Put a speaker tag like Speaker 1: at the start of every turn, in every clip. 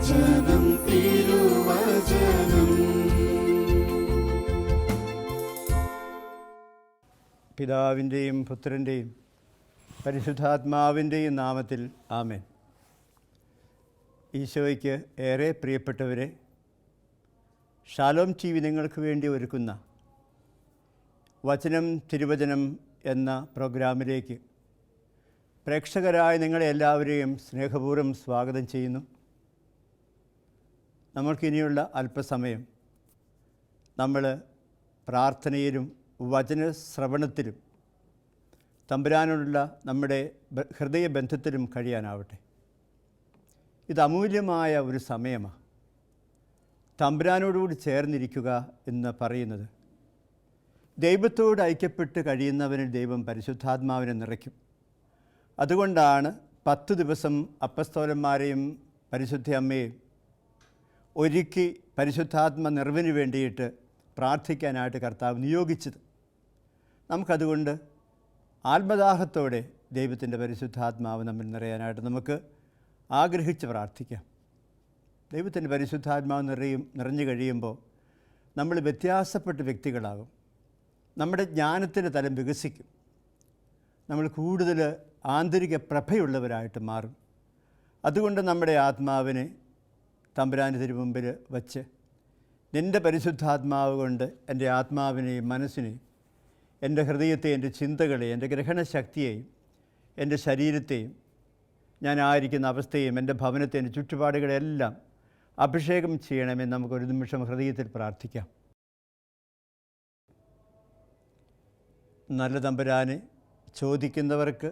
Speaker 1: വചനം തിരുവചനം.
Speaker 2: പിതാവിന്റെയും പുത്രന്റെയും പരിശുദ്ധാത്മാവിന്റെയും നാമത്തിൽ ആമേൻ. ഈശോയ്ക്ക് ഏറെ പ്രിയപ്പെട്ടവരെ ഷാലോം ടി വി നിങ്ങൾക്ക് വേണ്ടി ഒരുക്കുന്ന വചനം തിരുവചനം എന്ന പ്രോഗ്രാമിലേക്ക് പ്രേക്ഷകരായ നിങ്ങളെ എല്ലാവരെയും സ്നേഹപൂർവം സ്വാഗതം ചെയ്യുന്നു. നമ്മൾക്കിനിയുള്ള അല്പസമയം നമ്മൾ പ്രാർത്ഥനയിലും വചന ശ്രവണത്തിലും തമ്പുരാനോടുള്ള നമ്മുടെ ഹൃദയ ബന്ധത്തിലും കഴിയാനാവട്ടെ. ഇത് അമൂല്യമായ ഒരു സമയമാണ് തമ്പുരാനോടുകൂടി ചേർന്നിരിക്കുക എന്ന് പറയുന്നത് ദൈവത്തോട് ഐക്യപ്പെട്ട് കഴിയുന്നവന് ദൈവം പരിശുദ്ധാത്മാവിനെ നിറയ്ക്കും. അതുകൊണ്ടാണ് പത്ത് ദിവസം അപ്പസ്തോലന്മാരെയും പരിശുദ്ധ അമ്മയെയും ഒരുക്കി പരിശുദ്ധാത്മ നിറവിന് വേണ്ടിയിട്ട് പ്രാർത്ഥിക്കാനായിട്ട് കർത്താവ് നിയോഗിച്ചത്. നമുക്കതുകൊണ്ട് ആത്മദാഹത്തോടെ ദൈവത്തിന്റെ പരിശുദ്ധാത്മാവ് നമ്മിൽ നിറയാനായിട്ട് നമുക്ക് ആഗ്രഹിച്ച് പ്രാർത്ഥിക്കാം. ദൈവത്തിന്റെ പരിശുദ്ധാത്മാവ് നിറയും നിറഞ്ഞു കഴിയുമ്പോൾ നമ്മൾ വ്യത്യാസപ്പെട്ട വ്യക്തികളാകും. നമ്മുടെ ജ്ഞാനത്തിന്റെ തലം വികസിക്കും. നമ്മൾ കൂടുതൽ ആന്തരിക പ്രഭയുള്ളവരായിട്ട് മാറും. അതുകൊണ്ട് നമ്മുടെ ആത്മാവിനെ തമ്പുരാന്റെ തിരുമുമ്പിൽ വച്ച് നിന്റെ പരിശുദ്ധാത്മാവ് കൊണ്ട് എന്റെ ആത്മാവിനെയും മനസ്സിനെയും എന്റെ ഹൃദയത്തെ എന്റെ ചിന്തകളെ എന്റെ ഗ്രഹണശക്തിയെയും എന്റെ ശരീരത്തെയും ഞാൻ ആയിരിക്കുന്ന അവസ്ഥയും എന്റെ ഭവനത്തെ എന്റെ ചുറ്റുപാടുകളെല്ലാം അഭിഷേകം ചെയ്യണമെന്ന് നമുക്കൊരു നിമിഷം ഹൃദയത്തിൽ പ്രാർത്ഥിക്കാം. നല്ല തമ്പുരാനെ ചോദിക്കുന്നവർക്ക്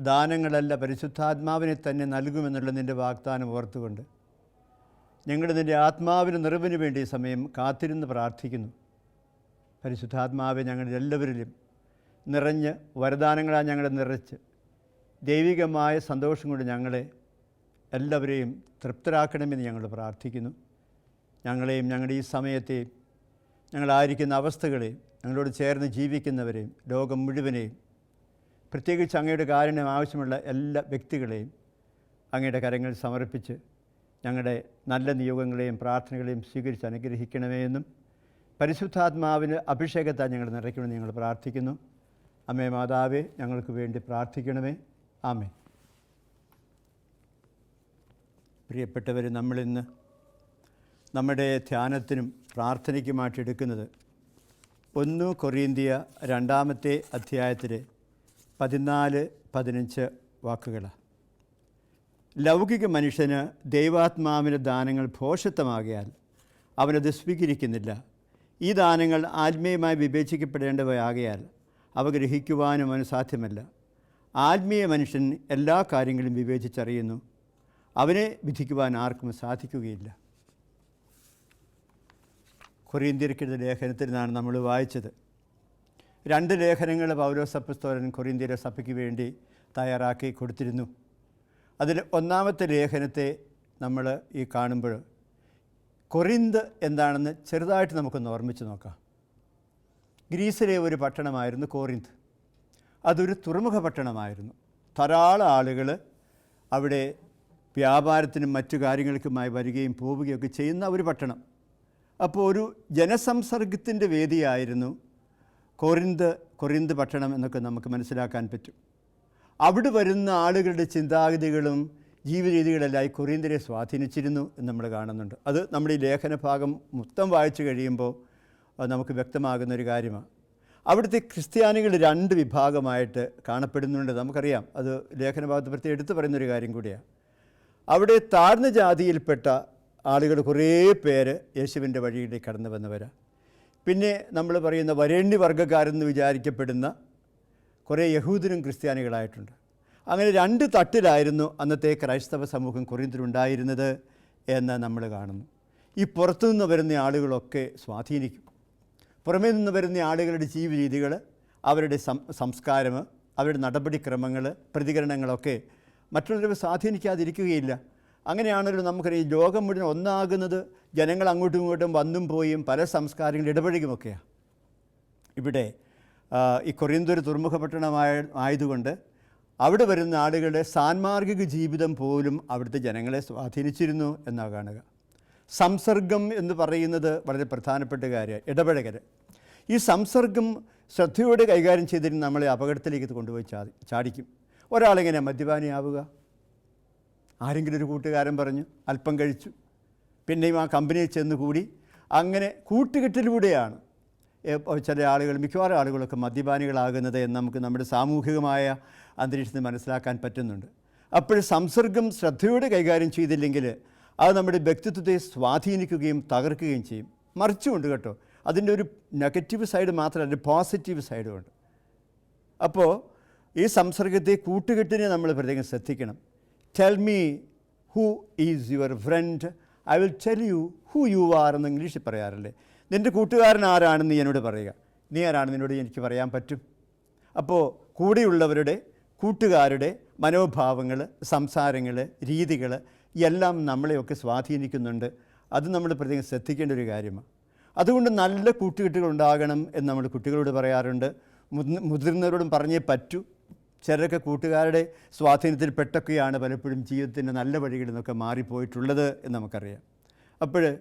Speaker 2: ദാനങ്ങളല്ല പരിശുദ്ധാത്മാവിനെ തന്നെ നൽകുമെന്നുള്ള നിന്റെ വാഗ്ദാനം ഓർത്തുകൊണ്ട് ഞങ്ങൾ നിന്റെ ആത്മാവിന് നിറവിന് വേണ്ടി സമയം കാത്തിരുന്ന് പ്രാർത്ഥിക്കുന്നു. പരിശുദ്ധാത്മാവെ ഞങ്ങളുടെ എല്ലാവരിലും നിറഞ്ഞ് വരദാനങ്ങളാൽ ഞങ്ങളെ നിറച്ച് ദൈവികമായ സന്തോഷം കൊണ്ട് ഞങ്ങളെ എല്ലാവരെയും തൃപ്തരാക്കണമെന്ന് ഞങ്ങൾ പ്രാർത്ഥിക്കുന്നു. ഞങ്ങളെയും ഞങ്ങളുടെ ഈ സമയത്തെയും ഞങ്ങളായിരിക്കുന്ന അവസ്ഥകളെയും ഞങ്ങളോട് ചേർന്ന് ജീവിക്കുന്നവരെയും ലോകം മുഴുവനെയും പ്രത്യേകിച്ച് അങ്ങയുടെ കാരുണ്യം ആവശ്യമുള്ള എല്ലാ വ്യക്തികളെയും അങ്ങയുടെ കരങ്ങൾ സമർപ്പിച്ച് ഞങ്ങളുടെ നല്ല നിയോഗങ്ങളെയും പ്രാർത്ഥനകളെയും സ്വീകരിച്ച് അനുഗ്രഹിക്കണമേ എന്നും പരിശുദ്ധാത്മാവിന് അഭിഷേകത്താൽ ഞങ്ങൾ നിറയ്ക്കണമെന്ന് ഞങ്ങൾ പ്രാർത്ഥിക്കുന്നു. അമ്മേ മാതാവേ ഞങ്ങൾക്ക് വേണ്ടി പ്രാർത്ഥിക്കണമേ. ആമേ പ്രിയപ്പെട്ടവർ നമ്മളിന്ന് നമ്മുടെ ധ്യാനത്തിനും പ്രാർത്ഥനയ്ക്കുമായിട്ട് എടുക്കുന്നത് ഒന്ന് കൊറിയന്തിയ രണ്ടാമത്തെ അധ്യായത്തിലെ പതിനാല് പതിനഞ്ച് വാക്കുകളാണ്. ലൗകിക മനുഷ്യന് ദൈവാത്മാവിന്റെ ദാനങ്ങൾ ഭോഷത്വമാകിയാൽ അവനത് സ്വീകരിക്കുന്നില്ല. ഈ ദാനങ്ങൾ ആത്മീയമായി വിവേചിക്കപ്പെടേണ്ടവയാകയാൽ അവ ഗ്രഹിക്കുവാനും അവന് സാധ്യമല്ല. ആത്മീയ മനുഷ്യൻ എല്ലാ കാര്യങ്ങളും വിവേചിച്ചറിയുന്നു. അവനെ വിധിക്കുവാൻ ആർക്കും സാധിക്കുകയില്ല. കൊറിയന്തിയർക്കെഴുത ലേഖനത്തിൽ നിന്നാണ് നമ്മൾ വായിച്ചത്. രണ്ട് ലേഖനങ്ങൾ പൗലോസപ്പസ്തോലൻ കൊറിയന്തിയരെ സഭയ്ക്ക് വേണ്ടി തയ്യാറാക്കി കൊടുത്തിരുന്നു. അതിൽ ഒന്നാമത്തെ ലേഖനത്തെ നമ്മൾ ഈ കാണുമ്പോൾ കൊറിന്ത് എന്താണെന്ന് ചെറുതായിട്ട് നമുക്കൊന്ന് ഓർമ്മിച്ച് നോക്കാം. ഗ്രീസിലെ ഒരു പട്ടണമായിരുന്നു കോറിന്ത്. അതൊരു തുറമുഖ പട്ടണമായിരുന്നു. ധാരാളം ആളുകൾ അവിടെ വ്യാപാരത്തിനും മറ്റു കാര്യങ്ങൾക്കുമായി വരികയും പോവുകയൊക്കെ ചെയ്യുന്ന ഒരു പട്ടണം. അപ്പോൾ ഒരു ജനസംസർഗത്തിന്റെ വേദിയായിരുന്നു കൊറിന്ത് കൊറിന്ത് പട്ടണം എന്നൊക്കെ നമുക്ക് മനസ്സിലാക്കാൻ പറ്റും. അവിടെ വരുന്ന ആളുകളുടെ ചിന്താഗതികളും ജീവിതരീതികളെല്ലാം ഈ കൊറിയന്തരെ സ്വാധീനിച്ചിരുന്നു എന്ന് നമ്മൾ കാണുന്നുണ്ട്. അത് നമ്മുടെ ഈ ലേഖന ഭാഗം മൊത്തം വായിച്ചു കഴിയുമ്പോൾ നമുക്ക് വ്യക്തമാകുന്ന ഒരു കാര്യമാണ്. അവിടുത്തെ ക്രിസ്ത്യാനികൾ രണ്ട് വിഭാഗമായിട്ട് കാണപ്പെടുന്നുണ്ട് നമുക്കറിയാം. അത് ലേഖന ഭാഗത്ത് പ്രത്യേകം എടുത്തു പറയുന്നൊരു കാര്യം കൂടിയാണ്. അവിടെ താഴ്ന്ന ജാതിയിൽപ്പെട്ട ആളുകൾ കുറേ പേര് യേശുവിന്റെ വഴിയിലേക്ക് കടന്നു വന്നവരാണ്. പിന്നെ നമ്മൾ പറയുന്ന വരേണ്യ വർഗക്കാരെന്ന് വിചാരിക്കപ്പെടുന്ന കുറേ യഹൂദരും ക്രിസ്ത്യാനികളായിട്ടുണ്ട്. അങ്ങനെ രണ്ട് തട്ടിലായിരുന്നു അന്നത്തെ ക്രൈസ്തവ സമൂഹം കൊറിയത്തിലുണ്ടായിരുന്നത് എന്ന് നമ്മൾ കാണുന്നു. ഈ പുറത്തുനിന്ന് വരുന്ന ആളുകളൊക്കെ സ്വാധീനിക്കും. പുറമേ നിന്ന് വരുന്ന ആളുകളുടെ ജീവിത രീതികൾ അവരുടെ സംസ്കാരം അവരുടെ നടപടിക്രമങ്ങൾ പ്രതികരണങ്ങളൊക്കെ മറ്റുള്ളവരെ സ്വാധീനിക്കാതിരിക്കുകയില്ല. അങ്ങനെയാണല്ലോ നമുക്കറിയാം ലോകം മുഴുവൻ ഒന്നാകുന്നത് ജനങ്ങൾ അങ്ങോട്ടും ഇങ്ങോട്ടും വന്നും പോയും പല സംസ്കാരങ്ങളിൽ ഇടപഴകുമൊക്കെയാണ് ഇവിടെ ഈ കൊറിയന്തൊരു തുറമുഖ പട്ടണമായ ആയതുകൊണ്ട് അവിടെ വരുന്ന ആളുകളുടെ സാൻമാർഗിക ജീവിതം പോലും അവിടുത്തെ ജനങ്ങളെ സ്വാധീനിച്ചിരുന്നു എന്നാ കാണുക. സംസർഗം എന്ന് പറയുന്നത് വളരെ പ്രധാനപ്പെട്ട കാര്യമാണ് ഇടപഴകൽ ഈ സംസർഗം ശ്രദ്ധയോടെ കൈകാര്യം ചെയ്തിരുന്ന നമ്മളെ അപകടത്തിലേക്ക് ഇത് കൊണ്ടുപോയി ചാടി ചാടിക്കും. ഒരാളെങ്ങനെ മദ്യപാനിയാവുക? ആരെങ്കിലും ഒരു കൂട്ടുകാരൻ പറഞ്ഞു അല്പം കഴിച്ചു. പിന്നെയും ആ കമ്പനിയിൽ ചെന്ന് കൂടി അങ്ങനെ കൂട്ടുകെട്ടിലൂടെയാണ് ചില ആളുകൾ മിക്കവാറും ആളുകളൊക്കെ മദ്യപാനികളാകുന്നത് എന്ന് നമുക്ക് നമ്മുടെ സാമൂഹികമായ അന്തരീക്ഷത്തിൽ മനസ്സിലാക്കാൻ പറ്റുന്നുണ്ട്. അപ്പോൾ സംസർഗം ശ്രദ്ധയോടെ കൈകാര്യം ചെയ്തില്ലെങ്കിൽ അത് നമ്മുടെ വ്യക്തിത്വത്തെ സ്വാധീനിക്കുകയും തകർക്കുകയും ചെയ്യും. മറിച്ചുകൊണ്ട് കേട്ടോ അതിന്റെ ഒരു നെഗറ്റീവ് സൈഡ് മാത്രമല്ല പോസിറ്റീവ് സൈഡും ഉണ്ട്. അപ്പോൾ ഈ സംസർഗത്തെ കൂട്ടുകെട്ടിനെ നമ്മൾ പ്രത്യേകം ശ്രദ്ധിക്കണം. Tell me who is your friend I will tell you who you are എന്ന് ഇംഗ്ലീഷിൽ പറയാറില്ലേ? നിന്റെ കൂട്ടുകാരൻ ആരാണെന്ന് നീ എന്നോട് പറയുക. നീ ആരാണെന്ന് നിന്നോട് എനിക്ക് പറയാൻ പറ്റും? അപ്പോൾ കൂടെയുള്ളവരുടെ കൂട്ടുകാരുടെ മനോഭാവങ്ങൾ സംസാരങ്ങൾ രീതികൾ എല്ലാം നമ്മളെയൊക്കെ സ്വാധീനിക്കുന്നുണ്ട്. അത് നമ്മൾ പ്രത്യേകം ശ്രദ്ധിക്കേണ്ട ഒരു കാര്യമാണ്. അതുകൊണ്ട് നല്ല കൂട്ടുകെട്ടുകൾ ഉണ്ടാകണം എന്ന് നമ്മൾ കുട്ടികളോട് പറയാറുണ്ട്. മുതിർ- മുതിർന്നവരോടും പറഞ്ഞേ പറ്റൂ. ചിലരൊക്കെ കൂട്ടുകാരുടെ സ്വാധീനത്തിൽ പെട്ടൊക്കെയാണ് പലപ്പോഴും ജീവിതത്തിന്റെ നല്ല വഴികളിൽ നിന്നൊക്കെ മാറിപ്പോയിട്ടുള്ളത് എന്ന് നമുക്കറിയാം. അപ്പോൾ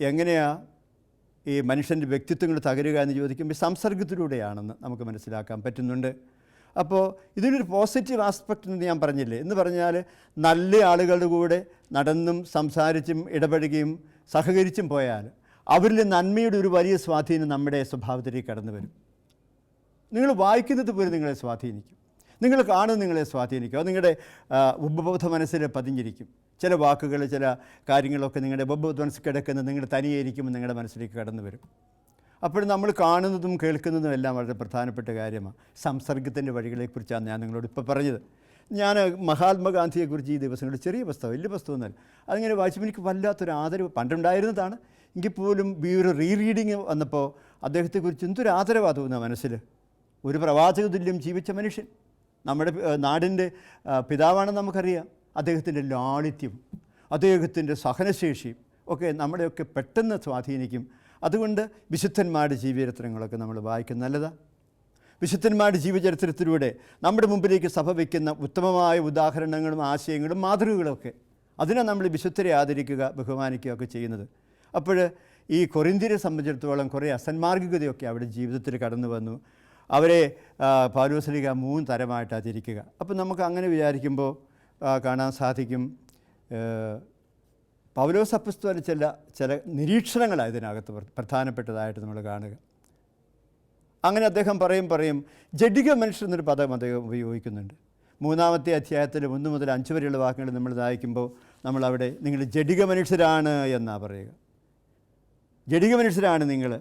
Speaker 2: എങ്ങനെയാണ് ഈ മനുഷ്യന്റെ വ്യക്തിത്വങ്ങൾ തകരുക എന്ന് ചോദിക്കുമ്പോൾ സംസർഗത്തിലൂടെയാണെന്ന് നമുക്ക് മനസ്സിലാക്കാൻ പറ്റുന്നുണ്ട്. അപ്പോൾ ഇതിനൊരു പോസിറ്റീവ് ആസ്പെക്റ്റ് എന്ന് ഞാൻ പറഞ്ഞില്ലേ? എന്ന് പറഞ്ഞാൽ നല്ല ആളുകളുടെ കൂടെ നടന്നും സംസാരിച്ചും ഇടപഴകിയും സഹകരിച്ചും പോയാൽ അവരിൽ നന്മയുടെ ഒരു വലിയ സ്വാധീനം നമ്മുടെ സ്വഭാവത്തിലേക്ക് കടന്നു വരും. നിങ്ങൾ വായിക്കുന്നത് പോലും നിങ്ങളെ സ്വാധീനിക്കും. നിങ്ങൾ കാണുന്നത് നിങ്ങളെ സ്വാധീനിക്കും. അത് നിങ്ങളുടെ ഉപബോധ മനസ്സിൽ പതിഞ്ഞിരിക്കും. ചില വാക്കുകൾ ചില കാര്യങ്ങളൊക്കെ നിങ്ങളുടെ ബബ്ബ് മനസ്സിൽ കിടക്കുന്നത് നിങ്ങൾ തനിയെ ഇരിക്കുമ്പോൾ നിങ്ങളുടെ മനസ്സിലേക്ക് കടന്നു വരും. അപ്പോൾ നമ്മൾ കാണുന്നതും കേൾക്കുന്നതും എല്ലാം വളരെ പ്രധാനപ്പെട്ട കാര്യമാണ്. സംസർഗത്തിന്റെ വഴികളെക്കുറിച്ചാണ് ഞാൻ നിങ്ങളോട് ഇപ്പോൾ പറഞ്ഞത്. ഞാൻ മഹാത്മാഗാന്ധിയെക്കുറിച്ച് ഈ ദിവസങ്ങളിൽ ചെറിയ പുസ്തകം വലിയ പുസ്തകമൊന്നുമല്ല. അതിങ്ങനെ വായിച്ചപ്പോൾ എനിക്ക് വല്ലാത്തൊരു ആദരവ് പണ്ടുണ്ടായിരുന്നതാണ്. എങ്കിൽ പോലും ഈ ഒരു റീ റീഡിങ് വന്നപ്പോൾ അദ്ദേഹത്തെക്കുറിച്ച് എന്തൊരു ആദരവാണ് തോന്നുക മനസ്സിൽ? ഒരു പ്രവാചക തുല്യം ജീവിച്ച മനുഷ്യൻ. നമ്മുടെ നാടിന്റെ പിതാവാണെന്ന് നമുക്കറിയാം. അദ്ദേഹത്തിന്റെ ലാളിത്യം അദ്ദേഹത്തിന്റെ സഹനശേഷിയും ഒക്കെ നമ്മളെയൊക്കെ പെട്ടെന്ന് സ്വാധീനിക്കും. അതുകൊണ്ട് വിശുദ്ധന്മാരുടെ ജീവചരിത്രങ്ങളൊക്കെ നമ്മൾ വായിക്കുന്നത് നല്ലതാണ് വിശുദ്ധന്മാരുടെ ജീവചരിത്രത്തിലൂടെ നമ്മുടെ മുമ്പിലേക്ക് സഭ വയ്ക്കുന്ന ഉത്തമമായ ഉദാഹരണങ്ങളും ആശയങ്ങളും മാതൃകകളൊക്കെ അതിനെ നമ്മൾ വിശുദ്ധരെ ആദരിക്കുക ബഹുമാനിക്കുക ഒക്കെ ചെയ്യുന്നത്. അപ്പോൾ ഈ കൊറിന്തിരെ സംബന്ധിച്ചിടത്തോളം കുറേ അസന്മാർഗികതയൊക്കെ അവിടെ ജീവിതത്തിൽ കടന്നു വന്നു. അവരെ പാലോസലിക മൂന്ന് തരമായിട്ടാണ് തിരിക്കുക. അപ്പോൾ നമുക്ക് അങ്ങനെ വിചാരിക്കുമ്പോൾ കാണാൻ സാധിക്കും. പൗലോസ് അപ്പസ്തോല ചില ചില നിരീക്ഷണങ്ങളാണ് ഇതിനകത്ത് പ്ര- പ്രധാനപ്പെട്ടതായിട്ട് നമ്മൾ കാണുക. അങ്ങനെ അദ്ദേഹം പറയും പറയും ജഡിക മനുഷ്യർ എന്നൊരു പദം അദ്ദേഹം ഉപയോഗിക്കുന്നുണ്ട്. മൂന്നാമത്തെ അധ്യായത്തിൽ ഒന്ന് മുതൽ അഞ്ച് വരെയുള്ള വാക്കുകൾ നമ്മൾ വായിക്കുമ്പോൾ നമ്മളവിടെ നിങ്ങൾ ജഡിക മനുഷ്യരാണ് എന്നാണ് പറയുക. ജഡിക മനുഷ്യരാണ് നിങ്ങൾ.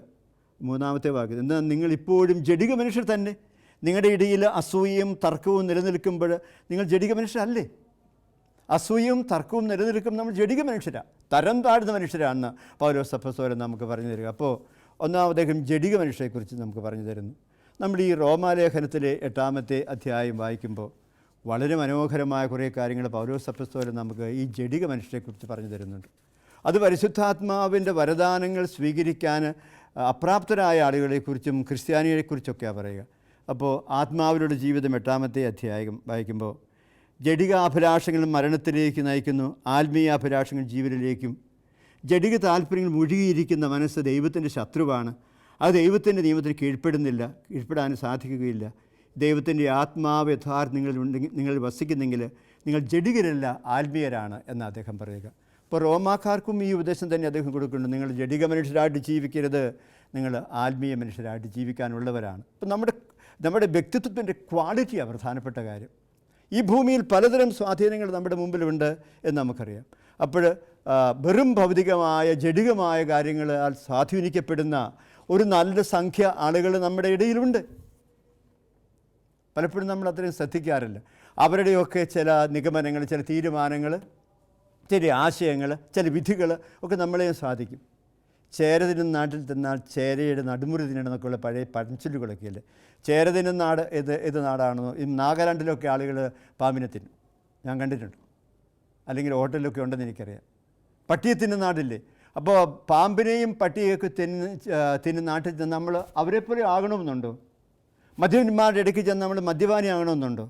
Speaker 2: മൂന്നാമത്തെ വാക്ക് എന്നാൽ നിങ്ങൾ ഇപ്പോഴും ജഡിക മനുഷ്യർ തന്നെ. നിങ്ങളുടെ ഇടയിൽ അസൂയയും തർക്കവും നിലനിൽക്കുമ്പോൾ നിങ്ങൾ ജഡിക മനുഷ്യരല്ലേ? അസൂയയും തർക്കവും നിലനിൽക്കും. നമ്മൾ ജടിക മനുഷ്യരാണ് തരം താഴ്ന്ന മനുഷ്യരാണെന്ന് പൗരോ അപ്പസ്തോലൻ നമുക്ക് പറഞ്ഞു തരിക. അപ്പോൾ ഒന്നാം അദ്ദേഹം ജഡിക മനുഷ്യരെക്കുറിച്ച് നമുക്ക് പറഞ്ഞു തരുന്നു. നമ്മൾ ഈ റോമാലേഖനത്തിലെ എട്ടാമത്തെ അധ്യായം വായിക്കുമ്പോൾ വളരെ മനോഹരമായ കുറേ കാര്യങ്ങൾ പൗരോ അപ്പസ്തോലൻ നമുക്ക് ഈ ജടിക മനുഷ്യരെക്കുറിച്ച് പറഞ്ഞു തരുന്നുണ്ട്. അത് പരിശുദ്ധാത്മാവിന്റെ വരദാനങ്ങൾ സ്വീകരിക്കാൻ അപ്രാപ്തരായ ആളുകളെക്കുറിച്ചും ക്രിസ്ത്യാനികളെക്കുറിച്ചൊക്കെയാണ് പറയുക. അപ്പോൾ ആത്മാവിലുള്ള ജീവിതം എട്ടാമത്തെ അധ്യായം വായിക്കുമ്പോൾ ജഡികാഭിലാഷങ്ങൾ മരണത്തിലേക്ക് നയിക്കുന്നു ആത്മീയാഭിലാഷങ്ങൾ ജീവനിലേക്കും. ജഡിക താല്പര്യങ്ങൾ മുഴുകിയിരിക്കുന്ന മനസ്സ് ദൈവത്തിന്റെ ശത്രുവാണ്. അത് ദൈവത്തിന്റെ നിയമത്തിന് കീഴ്പ്പെടുന്നില്ല കീഴ്പ്പെടാൻ സാധിക്കുകയില്ല. ദൈവത്തിന്റെ ആത്മാവ് യഥാർത്ഥ നിങ്ങൾ ഉണ്ടെങ്കിൽ നിങ്ങൾ വസിക്കുന്നെങ്കിൽ നിങ്ങൾ ജഡികരല്ല ആത്മീയരാണ് എന്ന് അദ്ദേഹം പറയുക. ഇപ്പോൾ റോമാക്കാർക്കും ഈ ഉപദേശം തന്നെ അദ്ദേഹം കൊടുക്കുന്നുണ്ട്. നിങ്ങൾ ജഡിക മനുഷ്യരായിട്ട് ജീവിക്കരുത്. നിങ്ങൾ ആത്മീയ മനുഷ്യരായിട്ട് ജീവിക്കാനുള്ളവരാണ്. അപ്പം നമ്മുടെ നമ്മുടെ വ്യക്തിത്വത്തിന്റെ ക്വാളിറ്റിയാണ് പ്രധാനപ്പെട്ട കാര്യം. ഈ ഭൂമിയിൽ പലതരം സ്വാധീനങ്ങൾ നമ്മുടെ മുമ്പിലുണ്ട് എന്ന് നമുക്കറിയാം. അപ്പോൾ വെറും ഭൗതികമായ ജഡികമായ കാര്യങ്ങളാൽ സ്വാധീനിക്കപ്പെടുന്ന ഒരു നല്ല സംഖ്യ ആളുകൾ നമ്മുടെ ഇടയിലുണ്ട്. പലപ്പോഴും നമ്മൾ അത്രയും ശ്രദ്ധിക്കാറില്ല. അവരുടെയൊക്കെ ചില നിഗമനങ്ങൾ ചില തീരുമാനങ്ങൾ ചില ആശയങ്ങൾ ചില വിധികൾ ഒക്കെ നമ്മളെയും സാധിക്കും ചേര തിന്നും നാട്ടിൽ തിന്നാൽ ചേരയുടെ നടുമുറി തിന്നണമെന്നൊക്കെയുള്ള പഴയ പഴഞ്ചൊല്ലുകളൊക്കെ അല്ലേ ചേര തിന്നും നാട് ഇത് ഇത് നാടാണെന്നോ ഈ നാഗാലാൻഡിലൊക്കെ ആളുകൾ പാമ്പിനെ തിന്നും. ഞാൻ കണ്ടിട്ടുണ്ട്. അല്ലെങ്കിൽ ഹോട്ടലിലൊക്കെ ഉണ്ടെന്ന് എനിക്കറിയാം. പട്ടിയെ തിന്നുന്ന നാടില്ലേ? അപ്പോൾ പാമ്പിനെയും പട്ടിയെയൊക്കെ തിന്ന് തിന്നുന്ന നാട്ടിൽ ചെന്ന് നമ്മൾ അവരെപ്പോലെ ആകണമെന്നുണ്ടോ? മദ്യപന്മാരുടെ ഇടയ്ക്ക് ചെന്ന് നമ്മൾ മദ്യപാനി ആകണമെന്നുണ്ടോ?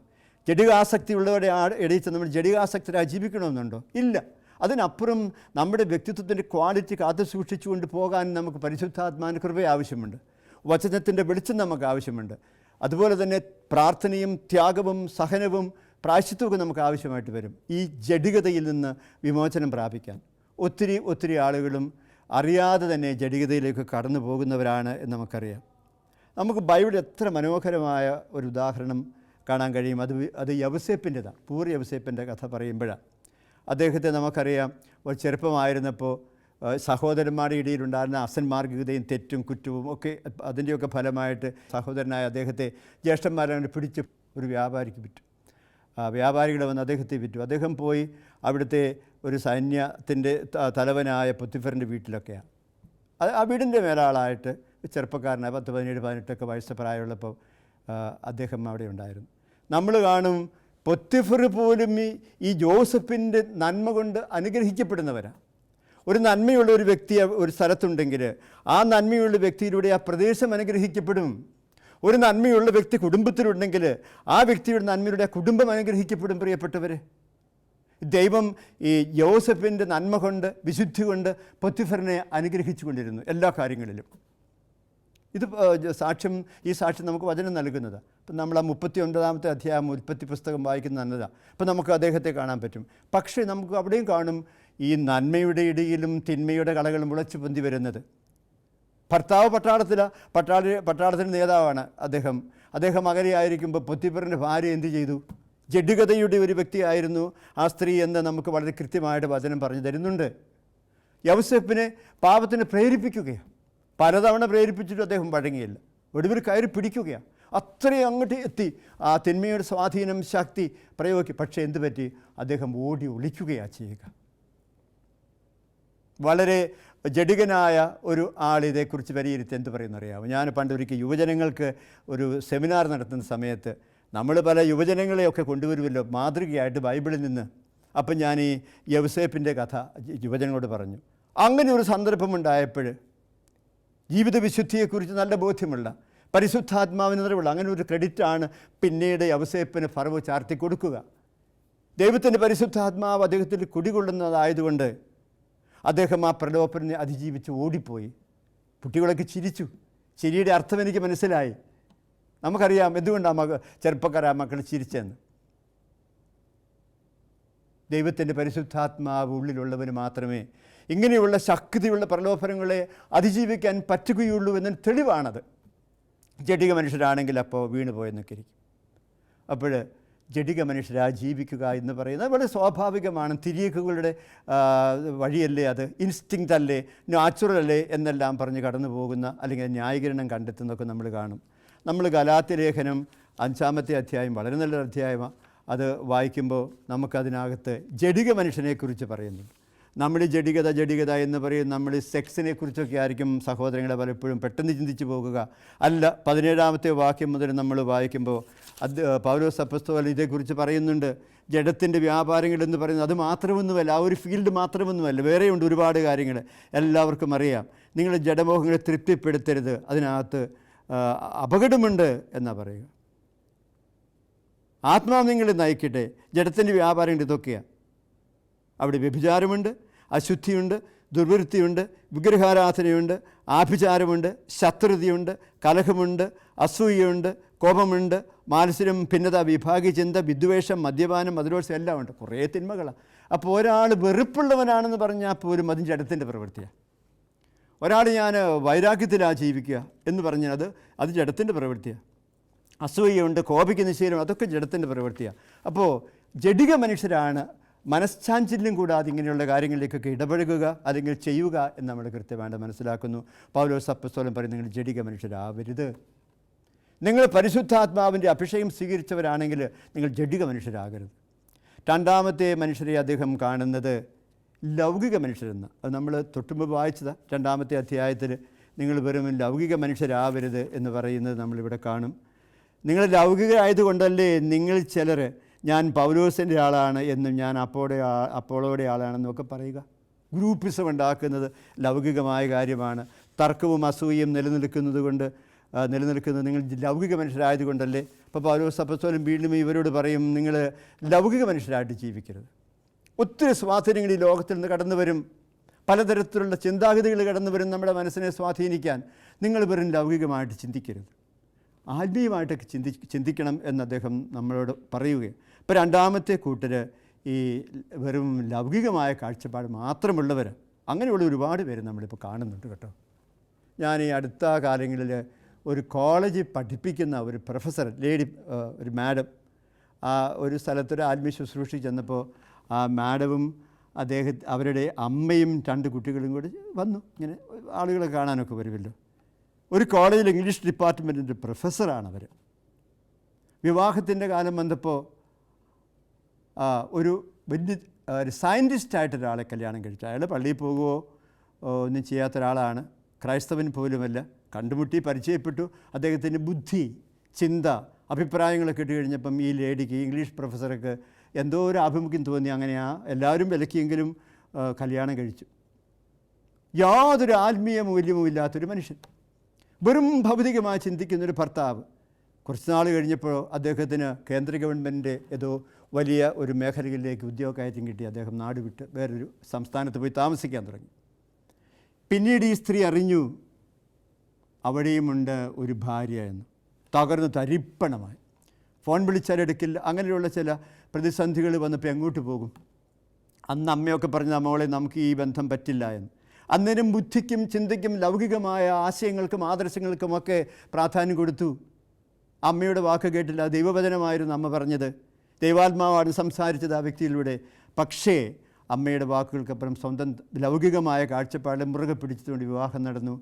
Speaker 2: ഉള്ളവരെ ആ ഇടയിൽ ചെന്ന് നമ്മൾ ജടികാസക്തരെ ജീവിക്കണമെന്നുണ്ടോ? ഇല്ല. അതിനപ്പുറം നമ്മുടെ വ്യക്തിത്വത്തിന്റെ ക്വാളിറ്റി കാത്തു സൂക്ഷിച്ചുകൊണ്ട് പോകാൻ നമുക്ക് പരിശുദ്ധാത്മാന കൃപ ആവശ്യമുണ്ട്. വചനത്തിന്റെ വെളിച്ചം നമുക്ക് ആവശ്യമുണ്ട്. അതുപോലെ തന്നെ പ്രാർത്ഥനയും ത്യാഗവും സഹനവും പ്രായശ്ചിത്വമൊക്കെ നമുക്ക് ആവശ്യമായിട്ട് വരും. ഈ ജഡികതയിൽ നിന്ന് വിമോചനം പ്രാപിക്കാൻ. ഒത്തിരി ഒത്തിരി ആളുകളും അറിയാതെ തന്നെ ജഡികതയിലേക്ക് കടന്നു പോകുന്നവരാണ് എന്ന് നമുക്കറിയാം. നമുക്ക് ബൈബിളിൽ എത്ര മനോഹരമായ ഒരു ഉദാഹരണം കാണാൻ കഴിയും? അത് അത് യവസേപ്പിന്റെതാണ്. പൂർ യവസേപ്പിന്റെ കഥ പറയുമ്പോഴാണ്. അദ്ദേഹത്തെ നമുക്കറിയാം. ഒരു ചെറുപ്പമായിരുന്നപ്പോൾ സഹോദരന്മാരുടെ ഇടയിലുണ്ടായിരുന്ന അസന്മാർഗികതയും തെറ്റും കുറ്റവും ഒക്കെ അതിന്റെയൊക്കെ ഫലമായിട്ട് സഹോദരനായ അദ്ദേഹത്തെ ജ്യേഷ്ഠന്മാരാണ് പിടിച്ച് ഒരു വ്യാപാരിക്ക് വിറ്റു. ആ, വ്യാപാരികൾ വന്ന് അദ്ദേഹത്തെ വിറ്റു. അദ്ദേഹം പോയി അവിടുത്തെ ഒരു സൈന്യത്തിന്റെ തലവനായ പുത്തിഫറിന്റെ വീട്ടിലൊക്കെയാണ്. അത് ആ വീടിന്റെ മേലാളായിട്ട് ചെറുപ്പക്കാരനായ പത്ത് പതിനേഴ് പതിനെട്ടൊക്കെ വയസ്സ് പ്രായമുള്ളപ്പോൾ അദ്ദേഹം അവിടെ ഉണ്ടായിരുന്നു. നമ്മൾ കാണും പൊത്തിഫർ പോലും ഈ ഈ ജോസഫിന്റെ നന്മ കൊണ്ട് അനുഗ്രഹിക്കപ്പെടുന്നവരാണ് ഒരു നന്മയുള്ള ഒരു വ്യക്തി ഒരു സ്ഥലത്തുണ്ടെങ്കിൽ ആ നന്മയുള്ള വ്യക്തിയിലൂടെ ആ പ്രദേശം അനുഗ്രഹിക്കപ്പെടും. ഒരു നന്മയുള്ള വ്യക്തി കുടുംബത്തിലുണ്ടെങ്കിൽ ആ വ്യക്തിയുടെ നന്മയുടെ കുടുംബം അനുഗ്രഹിക്കപ്പെടും പ്രിയപ്പെട്ടവർ ദൈവം ഈ ജോസഫിന്റെ നന്മ കൊണ്ട് വിശുദ്ധി കൊണ്ട് പൊത്തിഫറിനെ അനുഗ്രഹിച്ചു കൊണ്ടിരുന്നു എല്ലാ കാര്യങ്ങളിലും. ഇത് സാക്ഷ്യം ഈ സാക്ഷ്യം നമുക്ക് വചനം നൽകുന്നത്. ഇപ്പം നമ്മൾ ആ മുപ്പത്തി ഒൻപതാമത്തെ അധ്യായം ഉൽപ്പത്തി പുസ്തകം വായിക്കുന്ന നല്ലതാണ് അപ്പം നമുക്ക് അദ്ദേഹത്തെ കാണാൻ പറ്റും. പക്ഷേ നമുക്ക് അവിടെയും കാണും ഈ നന്മയുടെ ഇടയിലും തിന്മയുടെ കളകൾ മുളച്ചു പൊന്തി വരുന്നത്. ഭർത്താവ് പട്ടാളത്തില പട്ടാള പട്ടാളത്തിന്റെ നേതാവാണ് അദ്ദേഹം. അദ്ദേഹം അകലെയായിരിക്കുമ്പോൾ പൊത്തിപ്പറിന്റെ ഭാര്യ എന്ത് ചെയ്തു? ജഡ്ഗതയുടെ ഒരു വ്യക്തിയായിരുന്നു ആ സ്ത്രീ എന്ന് നമുക്ക് വളരെ കൃത്യമായിട്ട് വചനം പറഞ്ഞു തരുന്നുണ്ട്. യൗസഫിനെ പാപത്തിന് പ്രേരിപ്പിക്കുകയാണ്. പലതവണ പ്രേരിപ്പിച്ചിട്ട് അദ്ദേഹം വഴങ്ങിയില്ല. ഒടുവിൽ കയറി പിടിക്കുകയാണ്. അത്രയും അങ്ങോട്ട് എത്തി. ആ തിന്മയുടെ സ്വാധീനം ശക്തി പ്രയോഗിക്കും. പക്ഷേ എന്ത് പറ്റി? അദ്ദേഹം ഓടി ഒളിക്കുകയാണ് ചെയ്യുക. വളരെ ജഡികനായ ഒരു ആൾ ഇതേക്കുറിച്ച് വിലയിരുത്തി എന്ത് പറയുന്നു അറിയാമോ ഞാൻ പണ്ടൊരിക്കൽ യുവജനങ്ങൾക്ക് ഒരു സെമിനാർ നടത്തുന്ന സമയത്ത് നമ്മൾ പല യുവജനങ്ങളെയൊക്കെ കൊണ്ടുവരുമല്ലോ മാതൃകയായിട്ട് ബൈബിളിൽ നിന്ന്. അപ്പം ഞാൻ ഈ യവസേപ്പിന്റെ കഥ യുവജനങ്ങളോട് പറഞ്ഞു. അങ്ങനെ ഒരു സന്ദർഭമുണ്ടായപ്പോൾ ജീവിത വിശുദ്ധിയെക്കുറിച്ച് നല്ല ബോധ്യമുള്ള പരിശുദ്ധാത്മാവിന് നിറവുള്ള അങ്ങനെ ഒരു ക്രെഡിറ്റാണ് പിന്നീട് യവസേപ്പിന് ഫറവ് ചാർത്തി കൊടുക്കുക. ദൈവത്തിന്റെ പരിശുദ്ധാത്മാവ് അദ്ദേഹത്തിൽ കുടികൊള്ളുന്നതായതുകൊണ്ട് അദ്ദേഹം ആ പ്രലോഭനെ അതിജീവിച്ച് ഓടിപ്പോയി. കുട്ടികളൊക്കെ ചിരിച്ചു. ചിരിയുടെ അർത്ഥം എനിക്ക് മനസ്സിലായി. നമുക്കറിയാം എന്തുകൊണ്ടാണ് മക ചെറുപ്പക്കാരാ മക്കൾ ചിരിച്ചെന്ന് ദൈവത്തിന്റെ പരിശുദ്ധാത്മാവ് ഉള്ളിലുള്ളവന് മാത്രമേ ഇങ്ങനെയുള്ള ശക്തിയുള്ള പ്രലോഭനങ്ങളെ അതിജീവിക്കാൻ പറ്റുകയുള്ളൂ എന്നതിന് തെളിവാണത്. ജഡിക മനുഷ്യരാണെങ്കിൽ അപ്പോൾ വീണ് പോയെന്നൊക്കെ ഇരിക്കും അപ്പോൾ ജഡിക മനുഷ്യരാ ജീവിക്കുക എന്ന് പറയുന്നത് വളരെ സ്വാഭാവികമാണ്. തിരിയക്കുകളുടെ വഴിയല്ലേ അത്? ഇൻസ്റ്റിങ്റ്റ് അല്ലേ? നാച്ചുറൽ അല്ലേ? എന്നെല്ലാം പറഞ്ഞ് കടന്നു പോകുന്ന അല്ലെങ്കിൽ ന്യായീകരണം കണ്ടെത്തുന്നതൊക്കെ നമ്മൾ കാണും. നമ്മൾ ഗലാത്തി ലേഖനം അഞ്ചാമത്തെ അധ്യായം വളരെ നല്ലൊരു അധ്യായമാണ് അത് വായിക്കുമ്പോൾ നമുക്കതിനകത്ത് ജഡിക മനുഷ്യനെക്കുറിച്ച് പറയുന്നുണ്ട്. നമ്മൾ ജഡികത ജഡികത എന്ന് പറയും നമ്മൾ സെക്സിനെ കുറിച്ചൊക്കെ ആയിരിക്കും സഹോദരങ്ങളെ പലപ്പോഴും പെട്ടെന്ന് ചിന്തിച്ചു പോകുക. അല്ല പതിനേഴാമത്തെ വാക്യം മുതൽ നമ്മൾ വായിക്കുമ്പോൾ അത് പൗലോസ് അപ്പസ്തോൽ ഇതേക്കുറിച്ച് പറയുന്നുണ്ട്. ജഡത്തിന്റെ വ്യാപാരങ്ങൾ എന്ന് പറയുന്നത് അത് മാത്രമൊന്നുമല്ല ആ ഒരു ഫീൽഡ് മാത്രമൊന്നുമല്ല വേറെയുണ്ട് ഒരുപാട് കാര്യങ്ങൾ എല്ലാവർക്കും അറിയാം. നിങ്ങൾ ജഡമോഹങ്ങളെ തൃപ്തിപ്പെടുത്തരുത് അതിനകത്ത് അപകടമുണ്ട് എന്നാണ് പറയുക. ആത്മാവ് നിങ്ങളെ നയിക്കട്ടെ ജഡത്തിന്റെ വ്യാപാരങ്ങൾ ഇതൊക്കെയാണ് അവിടെ വ്യഭിചാരമുണ്ട് അശുദ്ധിയുണ്ട് ദുർവൃത്തിയുണ്ട് വിഗ്രഹാരാധനയുണ്ട് ആഭിചാരമുണ്ട് ശത്രുതയുണ്ട് കലഹമുണ്ട് അസൂയയുണ്ട് കോപമുണ്ട് മാനസികം ഭിന്നത വിഭാഗി ചിന്ത വിദ്വേഷം മദ്യപാനം മധുരോത്സവം എല്ലാം ഉണ്ട്. കുറേ തിന്മകളാണ് അപ്പോൾ ഒരാൾ വെറുപ്പുള്ളവനാണെന്ന് പറഞ്ഞാൽ പോലും അതിന്റെ ജഡത്തിന്റെ പ്രവൃത്തിയാണ് ഒരാൾ ഞാൻ വൈരാഗ്യത്തിലാണ് ജീവിക്കുക എന്ന് പറഞ്ഞാൽ അത് അത് ജഡത്തിന്റെ പ്രവൃത്തിയാണ് അസൂയയുണ്ട് കോപിക്കുന്ന ശീലം അതൊക്കെ ജഡത്തിന്റെ പ്രവൃത്തിയാണ് അപ്പോൾ ജഡിക മനുഷ്യരാണ് മനഃശാഞ്ചല്യം കൂടാതെ ഇങ്ങനെയുള്ള കാര്യങ്ങളിലേക്കൊക്കെ ഇടപഴകുക അല്ലെങ്കിൽ ചെയ്യുക എന്ന് നമ്മൾ കൃത്യമായിട്ട് മനസ്സിലാക്കുന്നു. പൗലോസ് അപ്പസ്തോലം പറയും നിങ്ങൾ ജഡിക മനുഷ്യരാവരുത്. നിങ്ങൾ പരിശുദ്ധാത്മാവിന്റെ അഭിഷേകം സ്വീകരിച്ചവരാണെങ്കിൽ നിങ്ങൾ ജഡിക മനുഷ്യരാകരുത്. രണ്ടാമത്തെ മനുഷ്യരെ അദ്ദേഹം കാണുന്നത് ലൗകിക മനുഷ്യരെന്ന്. അത് നമ്മൾ തൊട്ടുമുമ്പ് വായിച്ചതാണ് രണ്ടാമത്തെ അധ്യായത്തിൽ നിങ്ങൾ വെറും ലൗകിക മനുഷ്യരാവരുത് എന്ന് പറയുന്നത് നമ്മളിവിടെ കാണും. നിങ്ങൾ ലൗകികരായതുകൊണ്ടല്ലേ നിങ്ങൾ ചിലർ ഞാൻ പൗലോസിന്റെ ആളാണ് എന്നും ഞാൻ അപ്പോടെ അപ്പോളോടെ ആളാണെന്നൊക്കെ പറയുക. ഗ്രൂപ്പിസം ഉണ്ടാക്കുന്നത് ലൗകികമായ കാര്യമാണ്. തർക്കവും അസൂയയും നിലനിൽക്കുന്നത് കൊണ്ട് നിലനിൽക്കുന്നത് നിങ്ങൾ ലൗകിക മനുഷ്യരായതുകൊണ്ടല്ലേ? അപ്പോൾ പൗലോസ് അപ്പസ്വലം വീണ്ടും ഇവരോട് പറയും നിങ്ങൾ ലൗകിക മനുഷ്യരായിട്ട് ജീവിക്കരുത്. ഒത്തിരി സ്വാധീനങ്ങൾ ഈ ലോകത്തിൽ നിന്ന് കടന്നു വരും. പലതരത്തിലുള്ള ചിന്താഗതികൾ കടന്നു വരും നമ്മുടെ മനസ്സിനെ സ്വാധീനിക്കാൻ. നിങ്ങൾ വെറും ലൗകികമായിട്ട് ചിന്തിക്കരുത്. ആത്മീയമായിട്ടൊക്കെ ചിന്തി ചിന്തിക്കണം എന്ന് അദ്ദേഹം നമ്മളോട് പറയുകയും ഇപ്പോൾ രണ്ടാമത്തെ കൂട്ടർ ഈ വെറും ലൗകികമായ കാഴ്ചപ്പാട് മാത്രമുള്ളവർ അങ്ങനെയുള്ള ഒരുപാട് പേര് നമ്മളിപ്പോൾ കാണുന്നുണ്ട് കേട്ടോ. ഞാൻ ഈ അടുത്ത കാലങ്ങളിൽ ഒരു കോളേജിൽ പഠിപ്പിക്കുന്ന ഒരു പ്രൊഫസർ ലേഡി ഒരു മാഡം ആ ഒരു സ്ഥലത്തൊരു ആത്മീയ ശുശ്രൂഷ ചെന്നപ്പോൾ ആ മാഡവും അദ്ദേഹ അവരുടെ അമ്മയും രണ്ട് കുട്ടികളും കൂടി വന്നു. ഇങ്ങനെ ആളുകളെ കാണാനൊക്കെ വരുമല്ലോ. ഒരു കോളേജിൽ ഇംഗ്ലീഷ് ഡിപ്പാർട്ട്മെന്റിന്റെ പ്രൊഫസറാണ് അവർ വിവാഹത്തിന്റെ കാലം വന്നപ്പോൾ ഒരു വലിയ ഒരു സയന്റിസ്റ്റായിട്ട് ഒരാളെ കല്യാണം കഴിച്ചു. അയാൾ പള്ളിയിൽ പോകുമോ ഒന്നും ചെയ്യാത്ത ഒരാളാണ്. ക്രൈസ്തവൻ പോലുമല്ല. കണ്ടുമുട്ടി പരിചയപ്പെട്ടു. അദ്ദേഹത്തിന്റെ ബുദ്ധി ചിന്ത അഭിപ്രായങ്ങളൊക്കെ ഇട്ട് കഴിഞ്ഞപ്പം ഈ ലേഡിക്ക് ഇംഗ്ലീഷ് പ്രൊഫസർക്ക് എന്തോ ഒരു ആഭിമുഖ്യം തോന്നി. അങ്ങനെ ആ എല്ലാവരും വിലക്കിയെങ്കിലും കല്യാണം കഴിച്ചു. യാതൊരു ആത്മീയ മൂല്യവും ഇല്ലാത്തൊരു മനുഷ്യൻ. വെറും ഭൗതികമായി ചിന്തിക്കുന്നൊരു ഭർത്താവ്. കുറച്ച് നാൾ കഴിഞ്ഞപ്പോൾ അദ്ദേഹത്തിന് കേന്ദ്ര ഗവൺമെന്റിന്റെ ഏതോ വലിയ ഒരു മേഖലയിലേക്ക് ഉദ്യോഗകയറ്റം കിട്ടി അദ്ദേഹം നാട് വിട്ട് വേറൊരു സംസ്ഥാനത്ത് പോയി താമസിക്കാൻ തുടങ്ങി. പിന്നീട് ഈ സ്ത്രീ അറിഞ്ഞു അവിടെയുമുണ്ട് ഒരു ഭാര്യ എന്ന്. തകർന്ന് തരിപ്പണമായി. ഫോൺ വിളിച്ചാൽ എടുക്കില്ല. അങ്ങനെയുള്ള ചില പ്രതിസന്ധികൾ വന്നപ്പോൾ എങ്ങോട്ട് പോകും? അന്ന് അമ്മയൊക്കെ പറഞ്ഞ മോളെ നമുക്ക് ഈ ബന്ധം പറ്റില്ല എന്ന്. അന്നേരം ബുദ്ധിക്കും ചിന്തയ്ക്കും ലൗകികമായ ആശയങ്ങൾക്കും ആദർശങ്ങൾക്കുമൊക്കെ പ്രാധാന്യം കൊടുത്തു. അമ്മയുടെ വാക്ക് കേട്ടില്ല. ദൈവവചനമായിരുന്നു അമ്മ പറഞ്ഞത്. ദൈവാത്മാവാണ് സംസാരിച്ചത് ആ വ്യക്തിയിലൂടെ. പക്ഷേ അമ്മയുടെ വാക്കുകൾക്കപ്പുറം സ്വന്തം ലൗകികമായ കാഴ്ചപ്പാടിൽ മുറുകെ പിടിച്ചതുകൊണ്ട് വിവാഹം നടന്നു.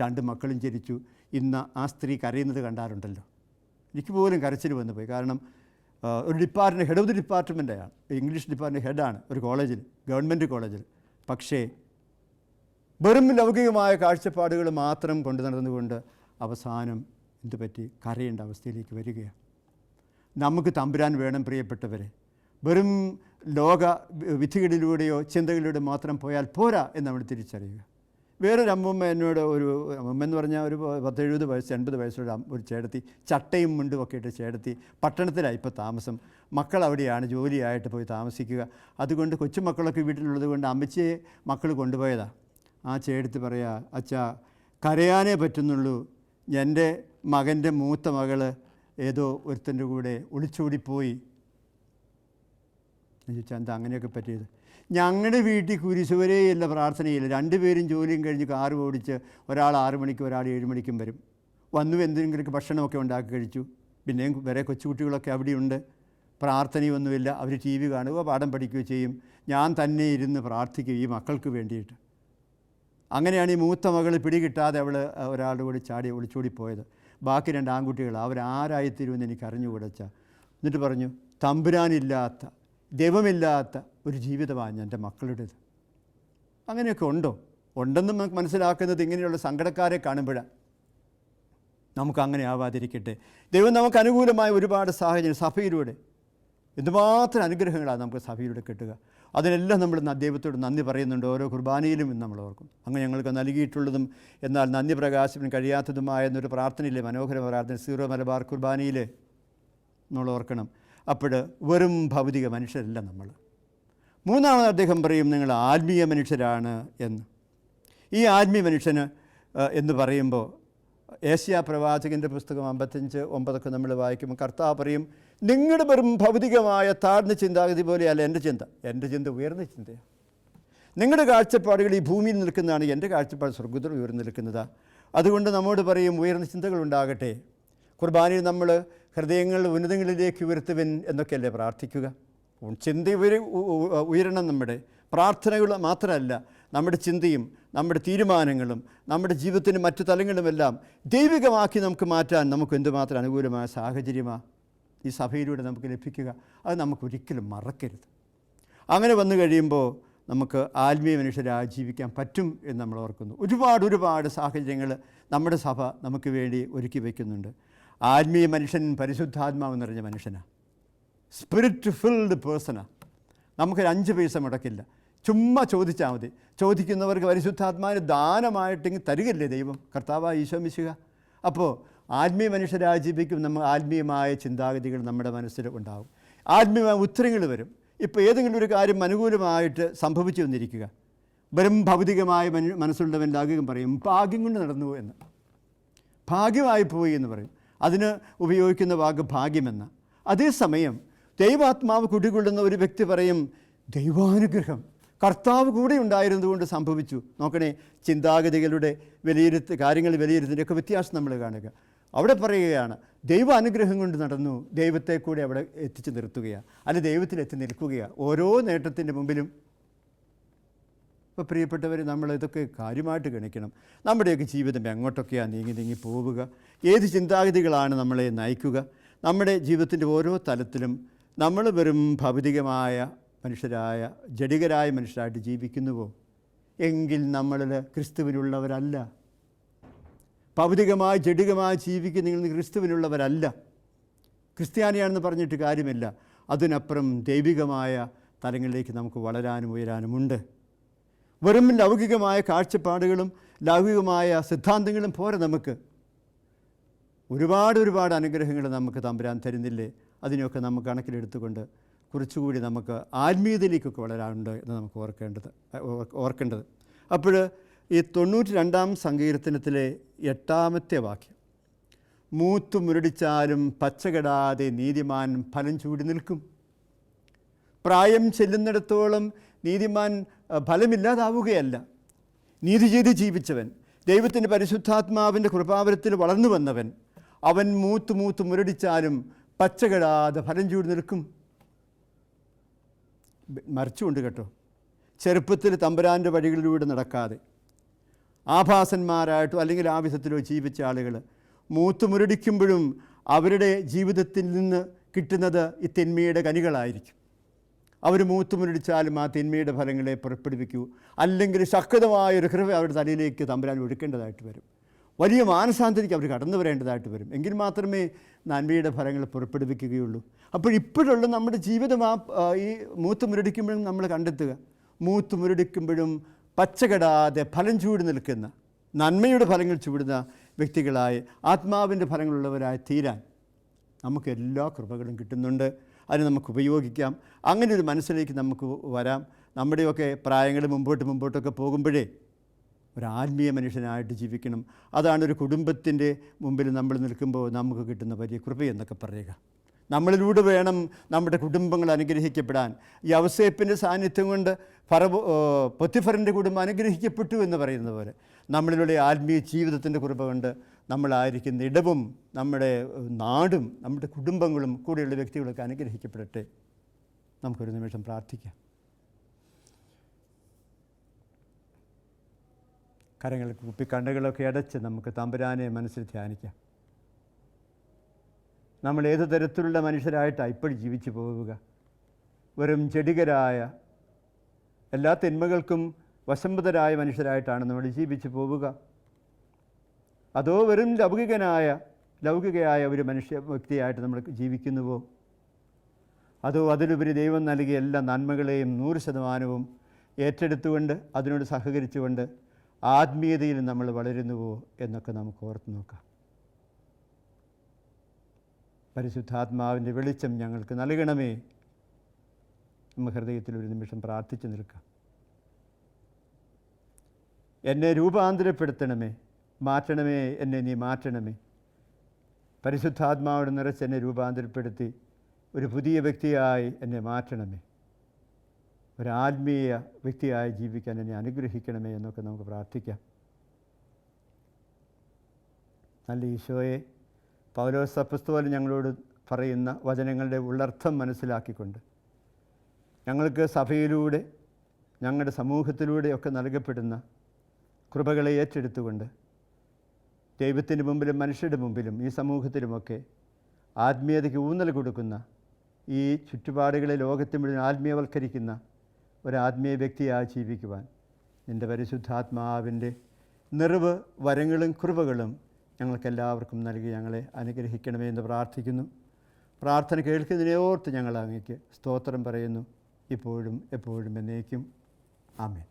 Speaker 2: രണ്ട് മക്കളും ജനിച്ചു. ഇന്ന് ആ സ്ത്രീ കരയുന്നത് കണ്ടാറുണ്ടല്ലോ. എനിക്ക് പോലും കരച്ചിൽ വന്നു പോയി. കാരണം ഒരു ഡിപ്പാർട്ട്മെന്റ് ഹെഡ് ഓഫ് ദി ഡിപ്പാർട്ട്മെന്റാണ് ഇംഗ്ലീഷ് ഡിപ്പാർട്ട്മെന്റ് ഹെഡാണ് ഒരു കോളേജിൽ ഗവൺമെന്റ് കോളേജിൽ. പക്ഷേ വെറും ലൗകികമായ കാഴ്ചപ്പാടുകൾ മാത്രം കൊണ്ടു നടന്നുകൊണ്ട് അവസാനം ഇതുപറ്റി പറ്റി കരയേണ്ട അവസ്ഥയിലേക്ക് വരികയാണ്. നമുക്ക് തമ്പുരാൻ വേണം പ്രിയപ്പെട്ടവരെ. വെറും ലോക വിധികളിലൂടെയോ ചിന്തകളിലൂടെ മാത്രം പോയാൽ പോരാ എന്ന് നമ്മൾ തിരിച്ചറിയുക. വേറൊരു അമ്മമ്മ എന്നോട് ഒരു അമ്മമ്മ എന്ന് പറഞ്ഞാൽ ഒരു പത്തെഴുപത് വയസ്സ് എൺപത് വയസ്സുള്ള ഒരു ചേടത്തി ചട്ടയും മുണ്ടും ഒക്കെ ഇട്ട് ചേടത്തി പട്ടണത്തിലാണ് ഇപ്പോൾ താമസം. മക്കൾ അവിടെയാണ് ജോലിയായിട്ട് പോയി താമസിക്കുക. അതുകൊണ്ട് കൊച്ചുമക്കളൊക്കെ വീട്ടിലുള്ളത് കൊണ്ട് അമ്മച്ചിയെ മക്കൾ കൊണ്ടുപോയതാണ് ആ ചേടത്തി പറയാ അച്ഛാ കരയാനേ പറ്റുന്നുള്ളൂ. എന്റെ മകന്റെ മൂത്ത മകൾ ഏതോ ഒരുത്തന്റെ കൂടെ ഒളിച്ചോടിപ്പോയി. ചോദിച്ചാൽ എന്താ അങ്ങനെയൊക്കെ പറ്റിയത്? ഞങ്ങളുടെ വീട്ടിൽ കുരിശുവരെയല്ല പ്രാർത്ഥനയില്ല. രണ്ടുപേരും ജോലിയും കഴിഞ്ഞ് കാറ് ഓടിച്ച് ഒരാൾ ആറു മണിക്കും ഒരാൾ ഏഴ് മണിക്കും വരും. വന്നു എന്തെങ്കിലും ഭക്ഷണമൊക്കെ ഉണ്ടാക്കി കഴിച്ചു. പിന്നെയും വേറെ കൊച്ചുകുട്ടികളൊക്കെ അവിടെയുണ്ട്. പ്രാർത്ഥനയൊന്നുമില്ല. അവർ ടി വി കാണുക പാഠം പഠിക്കുകയോ ചെയ്യും. ഞാൻ തന്നെ ഇരുന്ന് പ്രാർത്ഥിക്കും ഈ മക്കൾക്ക് വേണ്ടിയിട്ട്. അങ്ങനെയാണ് ഈ മൂത്ത മകൾ പിടികിട്ടാതെ അവൾ ഒരാളുടെ കൂടി ചാടി ഒളിച്ചോടി പോയത് ബാക്കി രണ്ട് ആൺകുട്ടികൾ അവരാരായിത്തീരുമെന്ന് എനിക്ക് അറിഞ്ഞുകൂടച്ച എന്നിട്ട് പറഞ്ഞു തമ്പുരാനില്ലാത്ത ദൈവമില്ലാത്ത ഒരു ജീവിതമാണ് എന്റെ മക്കളുടേത്. അങ്ങനെയൊക്കെ ഉണ്ടോ? ഉണ്ടെന്ന് നമുക്ക് മനസ്സിലാക്കുന്നത് ഇങ്ങനെയുള്ള സങ്കടക്കാരെ കാണുമ്പോഴാണ് നമുക്ക് അങ്ങനെ ആവാതിരിക്കട്ടെ ദൈവം നമുക്ക് അനുകൂലമായ ഒരുപാട് സാഹചര്യം സഭയിലൂടെ. എന്തുമാത്രം അനുഗ്രഹങ്ങളാണ് നമുക്ക് സഭയിലൂടെ കിട്ടുക. അതിനെല്ലാം നമ്മൾ ദൈവത്തോട് നന്ദി പറയുന്നുണ്ട്. ഓരോ കുർബാനയിലും നമ്മൾ ഓർക്കും അങ്ങ് ഞങ്ങൾക്ക് നൽകിയിട്ടുള്ളതും എന്നാൽ നന്ദി പ്രകാശിപ്പിന് കഴിയാത്തതുമായ എന്നൊരു പ്രാർത്ഥനയില്ലേ മനോഹര പ്രാർത്ഥന സീറോ മലബാർ കുർബാനയിൽ നമ്മൾ ഓർക്കണം. അപ്പോൾ വെറും ഭൗതിക മനുഷ്യരല്ല നമ്മൾ. മൂന്നാമത് അദ്ദേഹം പറയും നിങ്ങൾ ആത്മീയ മനുഷ്യരാണ് എന്ന്. ഈ ആത്മീയ മനുഷ്യന് എന്ന് പറയുമ്പോൾ ഏഷ്യ പ്രവാചകന്റെ പുസ്തകം അമ്പത്തഞ്ച് ഒമ്പതൊക്കെ നമ്മൾ വായിക്കുമ്പോൾ കർത്താവ് പറയും നിങ്ങളുടെ വെറും ഭൗതികമായ താഴ്ന്ന ചിന്താഗതി പോലെയല്ല എന്റെ ചിന്ത. എന്റെ ചിന്ത ഉയർന്ന ചിന്തയാണ്. നിങ്ങളുടെ കാഴ്ചപ്പാടുകൾ ഈ ഭൂമിയിൽ നിൽക്കുന്നതാണ് എന്റെ കാഴ്ചപ്പാട് സ്വർഗത്തിൽ ഉയർന്നു നിൽക്കുന്നതാണ് അതുകൊണ്ട് നമ്മോട് പറയും ഉയർന്ന ചിന്തകൾ ഉണ്ടാകട്ടെ കുർബാനയിൽ നമ്മൾ ഹൃദയങ്ങൾ ഉന്നതങ്ങളിലേക്ക് ഉയർത്തുവൻ എന്നൊക്കെയല്ലേ പ്രാർത്ഥിക്കുക? ചിന്ത ഉയരണം നമ്മുടെ. പ്രാർത്ഥനകൾ മാത്രമല്ല നമ്മുടെ ചിന്തയും നമ്മുടെ തീരുമാനങ്ങളും നമ്മുടെ ജീവിതത്തിന്റെ മറ്റു തലങ്ങളുമെല്ലാം ദൈവികമാക്കി നമുക്ക് മാറ്റാൻ നമുക്ക് എന്തുമാത്രം അനുകൂലമായ സാഹചര്യമാണ് ഈ സഭയിലൂടെ നമുക്ക് ലഭിക്കുക. അത് നമുക്ക് ഒരിക്കലും മറക്കരുത്. അങ്ങനെ വന്നു കഴിയുമ്പോൾ നമുക്ക് ആത്മീയ മനുഷ്യരെ ആജീവിക്കാൻ പറ്റും എന്ന് നമ്മൾ ഓർക്കുന്നു. ഒരുപാട് ഒരുപാട് സാഹചര്യങ്ങൾ നമ്മുടെ സഭ നമുക്ക് വേണ്ടി ഒരുക്കി വയ്ക്കുന്നുണ്ട് ആത്മീയ മനുഷ്യൻ പരിശുദ്ധാത്മാവ് നിറഞ്ഞ മനുഷ്യനാണ് സ്പിരിറ്റ് ഫിൽഡ് പേഴ്സണാണ് നമുക്കൊരു അഞ്ച് പൈസ മുടക്കില്ല. ചുമ്മാ ചോദിച്ചാൽ മതി. ചോദിക്കുന്നവർക്ക് പരിശുദ്ധാത്മാവിന് ദാനമായിട്ടെങ്കിൽ തരികല്ലേ ദൈവം? കർത്താവ് ഈശോ മിശുക അപ്പോൾ ആത്മീയ മനുഷ്യരെ ജീവിക്കും നമ്മൾ ആത്മീയമായ ചിന്താഗതികൾ നമ്മുടെ മനസ്സിൽ ഉണ്ടാകും ആത്മീയമായ ഉത്തരങ്ങൾ വരും. ഇപ്പോൾ ഏതെങ്കിലും ഒരു കാര്യം അനുകൂലമായിട്ട് സംഭവിച്ചു വന്നിരിക്കുക. വെറും ഭൗതികമായ മനു മനസ്സുള്ളവൻ ലാഘികം പറയും ഭാഗ്യം കൊണ്ട് നടന്നു എന്ന്. ഭാഗ്യമായി പോയി എന്ന് പറയും. അതിന് ഉപയോഗിക്കുന്ന വാക്ക് ഭാഗ്യമെന്ന അതേസമയം ദൈവാത്മാവ് കുടികൊള്ളുന്ന ഒരു വ്യക്തി പറയും ദൈവാനുഗ്രഹം. കർത്താവ് കൂടെ ഉണ്ടായിരുന്നതുകൊണ്ട് സംഭവിച്ചു. നോക്കണേ ചിന്താഗതികളുടെ വിലയിരുത്ത് കാര്യങ്ങൾ വിലയിരുത്തുന്നതിന്റെയൊക്കെ വ്യത്യാസം നമ്മൾ കാണുക. അവിടെ പറയുകയാണ് ദൈവ അനുഗ്രഹം കൊണ്ട് നടന്നു ദൈവത്തെ കൂടി അവിടെ എത്തിച്ചു നിർത്തുകയാണ്. അല്ലെ ദൈവത്തിൽ എത്തി നിൽക്കുകയാണ് ഓരോ നേട്ടത്തിന്റെ മുമ്പിലും. ഇപ്പോൾ പ്രിയപ്പെട്ടവർ നമ്മൾ ഇതൊക്കെ കാര്യമായിട്ട് ഗണിക്കണം. നമ്മുടെയൊക്കെ ജീവിതം എങ്ങോട്ടൊക്കെയാണ് നീങ്ങി നീങ്ങി പോവുക? ഏത് ചിന്താഗതികളാണ് നമ്മളെ നയിക്കുക? നമ്മുടെ ജീവിതത്തിന്റെ ഓരോ തലത്തിലും നമ്മൾ വെറും ഭൗതികമായ മനുഷ്യരായ ജഡികരായ മനുഷ്യരായിട്ട് ജീവിക്കുന്നുവോ? എങ്കിൽ നമ്മളിൽ ക്രിസ്തുവിനുള്ളവരല്ല ഭൗതികമായി ജഡികമായി ജീവിക്കുന്ന നിങ്ങൾ ക്രിസ്തുവിനുള്ളവരല്ല. ക്രിസ്ത്യാനിയാണെന്ന് പറഞ്ഞിട്ട് കാര്യമില്ല. അതിനപ്പുറം ദൈവികമായ തലങ്ങളിലേക്ക് നമുക്ക് വളരാനും ഉയരാനുമുണ്ട്. വെറും ലൗകികമായ കാഴ്ചപ്പാടുകളും ലൗകികമായ സിദ്ധാന്തങ്ങളും പോരെ നമുക്ക്. ഒരുപാട് ഒരുപാട് അനുഗ്രഹങ്ങൾ നമുക്ക് തമ്പുരാൻ തരുന്നില്ലേ? അതിനെയൊക്കെ നമുക്ക് കണക്കിലെടുത്തുകൊണ്ട് കുറച്ചുകൂടി നമുക്ക് ആത്മീയതയിലേക്കൊക്കെ വളരാനുണ്ട് എന്ന് നമുക്ക് ഓർക്കേണ്ടത് ഓർക്കേണ്ടത്. അപ്പോൾ ഈ തൊണ്ണൂറ്റി രണ്ടാം സങ്കീർത്തനത്തിലെ എട്ടാമത്തെ വാക്യം. മൂത്തു മുരടിച്ചാലും പച്ചകെടാതെ നീതിമാൻ ഫലം ചൂടി നിൽക്കും. പ്രായം ചെല്ലുന്നിടത്തോളം നീതിമാൻ ഫലമില്ലാതാവുകയല്ല. നീതി ചെയ്ത് ജീവിച്ചവൻ ദൈവത്തിന്റെ പരിശുദ്ധാത്മാവിന്റെ കൃപാവരത്തിൽ വളർന്നു വന്നവൻ അവൻ മൂത്ത് മൂത്ത് മുരടിച്ചാലും പച്ചകെടാതെ ഫലം ചൂടി നിൽക്കും. മറിച്ചുകൊണ്ട് കേട്ടോ ചെറുപ്പത്തിൽ തമ്പുരാന്റെ വഴികളിലൂടെ നടക്കാതെ ആഭാസന്മാരായിട്ടോ അല്ലെങ്കിൽ ആ വിധത്തിലോ ജീവിച്ച ആളുകൾ മൂത്ത് മുരടിക്കുമ്പോഴും അവരുടെ ജീവിതത്തിൽ നിന്ന് കിട്ടുന്നത് ഈ തിന്മയുടെ കനികളായിരിക്കും. അവർ മൂത്തുമുരടിച്ചാലും ആ തിന്മയുടെ ഫലങ്ങളെ പുറപ്പെടുവിക്കൂ. അല്ലെങ്കിൽ ശക്തമായൊരു കൃപ അവരുടെ തലയിലേക്ക് തമ്പുരാൻ ഒഴുക്കേണ്ടതായിട്ട് വരും. വലിയ മാനസാന്തരിക്ക് അവർ കടന്നു വരേണ്ടതായിട്ട് വരും. എങ്കിൽ മാത്രമേ നന്മയുടെ ഫലങ്ങൾ പുറപ്പെടുവിക്കുകയുള്ളൂ. അപ്പോൾ ഇപ്പോഴുള്ള നമ്മുടെ ജീവിതം ആ, ഈ മൂത്ത് മുരടിക്കുമ്പോഴും നമ്മൾ കണ്ടെത്തുക. മൂത്ത് മുരടിക്കുമ്പോഴും പച്ചകെടാതെ ഫലം ചൂടി നിൽക്കുന്ന നന്മയുടെ ഫലങ്ങൾ ചൂടുന്ന വ്യക്തികളായി ആത്മാവിന്റെ ഫലങ്ങളുള്ളവരായി തീരാൻ നമുക്ക് എല്ലാ കൃപകളും കിട്ടുന്നുണ്ട്. അതിന് നമുക്ക് ഉപയോഗിക്കാം. അങ്ങനെ ഒരു മനസ്സിലേക്ക് നമുക്ക് വരാം. നമ്മുടെയൊക്കെ പ്രായങ്ങൾ മുമ്പോട്ട് മുമ്പോട്ടൊക്കെ പോകുമ്പോഴേ ഒരു ആത്മീയ മനുഷ്യനായിട്ട് ജീവിക്കണം. അതാണ് ഒരു കുടുംബത്തിന്റെ മുമ്പിൽ നമ്മൾ നിൽക്കുമ്പോൾ നമുക്ക് കിട്ടുന്ന വലിയ കൃപയെന്നൊക്കെ പറയുക. നമ്മളിലൂടെ വേണം നമ്മുടെ കുടുംബങ്ങൾ അനുഗ്രഹിക്കപ്പെടാൻ. ഈ അവസേപ്പിന്റെ സാന്നിധ്യം കൊണ്ട് ഫറ പൊത്തിഫറിന്റെ കുടുംബം അനുഗ്രഹിക്കപ്പെട്ടു എന്ന് പറയുന്ന പോലെ നമ്മളിലൂടെ ആത്മീയ ജീവിതത്തിന്റെ കുറവ് കൊണ്ട് നമ്മളായിരിക്കുന്ന ഇടവും നമ്മുടെ നാടും നമ്മുടെ കുടുംബങ്ങളും കൂടെയുള്ള വ്യക്തികളൊക്കെ അനുഗ്രഹിക്കപ്പെടട്ടെ. നമുക്കൊരു നിമിഷം പ്രാർത്ഥിക്കാം. കരങ്ങൾ കുപ്പി കണ്ണുകളൊക്കെ അടച്ച് നമുക്ക് തമ്പുരാനെ മനസ്സിൽ ധ്യാനിക്കാം. നമ്മൾ ഏത് തരത്തിലുള്ള മനുഷ്യരായിട്ടാണ് ഇപ്പോൾ ജീവിച്ചു പോവുക? വെറും ചെടികരായ എല്ലാ തിന്മകൾക്കും വശംബതരായ മനുഷ്യരായിട്ടാണ് നമ്മൾ ജീവിച്ചു പോവുക. അതോ വെറും ലൗകികനായ ലൗകികയായ ഒരു മനുഷ്യ വ്യക്തിയായിട്ട് നമ്മൾ ജീവിക്കുന്നുവോ? അതോ അതിലുപരി ദൈവം നൽകിയ എല്ലാ നന്മകളെയും നൂറ് ശതമാനവും ഏറ്റെടുത്തുകൊണ്ട് അതിനോട് സഹകരിച്ചുകൊണ്ട് ആത്മീയതയിൽ നമ്മൾ വളരുന്നുവോ എന്നൊക്കെ നമുക്ക് ഓർത്ത് നോക്കാം. പരിശുദ്ധാത്മാവിന്റെ വെളിച്ചം ഞങ്ങൾക്ക് നൽകണമേ. നമ്മ ഹൃദയത്തിൽ ഒരു നിമിഷം പ്രാർത്ഥിച്ചു നിൽക്കാം. എന്നെ രൂപാന്തരപ്പെടുത്തണമേ. മാറ്റണമേ എന്നെ നീ മാറ്റണമേ. പരിശുദ്ധാത്മാവിടെ നിറച്ച് എന്നെ രൂപാന്തരപ്പെടുത്തി ഒരു പുതിയ വ്യക്തിയായി എന്നെ മാറ്റണമേ. ഒരു ആത്മീയ വ്യക്തിയായി ജീവിക്കാൻ എന്നെ അനുഗ്രഹിക്കണമേ എന്നൊക്കെ നമുക്ക് പ്രാർത്ഥിക്കാം. നല്ല ഈശോയെ പൗലോസ് അപ്പസ്തോലൻ ഞങ്ങളോട് പറയുന്ന വചനങ്ങളുടെ ഉള്ളർത്ഥം മനസ്സിലാക്കിക്കൊണ്ട് ഞങ്ങൾക്ക് സഭയിലൂടെ ഞങ്ങളുടെ സമൂഹത്തിലൂടെയൊക്കെ നൽകപ്പെടുന്ന കൃപകളെ ഏറ്റെടുത്തുകൊണ്ട് ദൈവത്തിന് മുമ്പിലും മനുഷ്യരുടെ മുമ്പിലും ഈ സമൂഹത്തിലുമൊക്കെ ആത്മീയതയ്ക്ക് ഊന്നൽ കൊടുക്കുന്ന ഈ ചുറ്റുപാടുകളെ ലോകത്തിൽ മുഴുവൻ ആത്മീയവൽക്കരിക്കുന്ന ഒരു ആത്മീയ വ്യക്തിയായി ജീവിക്കുവാൻ നിന്റെ പരിശുദ്ധാത്മാവിന്റെ നിറവ് വരങ്ങളും കൃപകളും ഞങ്ങൾക്കെല്ലാവർക്കും നൽകി ഞങ്ങളെ അനുഗ്രഹിക്കണമേ എന്ന് പ്രാർത്ഥിക്കുന്നു. പ്രാർത്ഥന കേൾക്കുന്നതിനെ ഓർത്ത് ഞങ്ങൾ അങ്ങേക്ക് സ്തോത്രം പറയുന്നു. ഇപ്പോഴും എപ്പോഴും എന്നേക്കും. ആമേൻ.